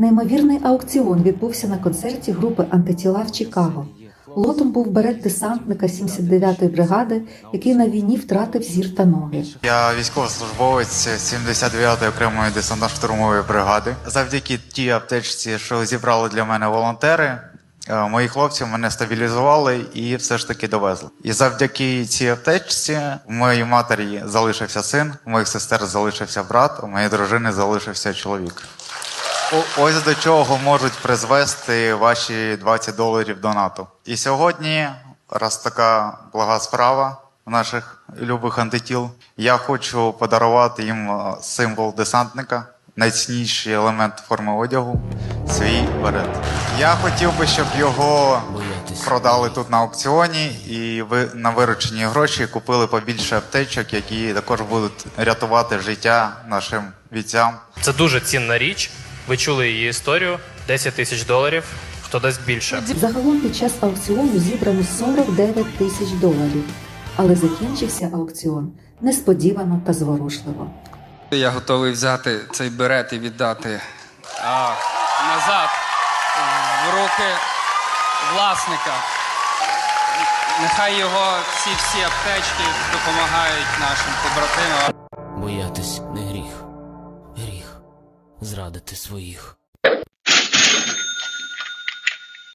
Неймовірний аукціон відбувся на концерті групи Антитіла в Чикаго. Лотом був берет десантника 79-ї бригади, який на війні втратив зір та ноги. Я військовослужбовець 79-ї окремої десантно-штурмової бригади. Завдяки тій аптечці, що зібрали для мене волонтери, е, мої хлопці мене стабілізували і все ж таки довезли. І завдяки цій аптечці у моїй матері залишився син, у моїх сестер залишився брат, у моєї дружини залишився чоловік. Ось до чого можуть призвести ваші 20 доларів донату. І сьогодні, раз така блага справа наших любих антитіл, я хочу подарувати їм е, символ десантника, найцінніший елемент форми одягу свій берет. Я хотів би, щоб його продали тут на аукціоні, і ви на виручені гроші купили побільше аптечок, які також будуть рятувати життя нашим бійцям. Це дуже цінна річ. Ви чули її історію. 10 тисяч доларів. Хто дасть більше? Загалом під час аукціону зібрано 49 тисяч доларів, але закінчився аукціон несподівано та зворушливо. Я готовий взяти цей берет і віддати а, назад в руки власника. Нехай його ці всі аптечки допомагають нашим побратимам. Боятись не гріх зрадити своїх.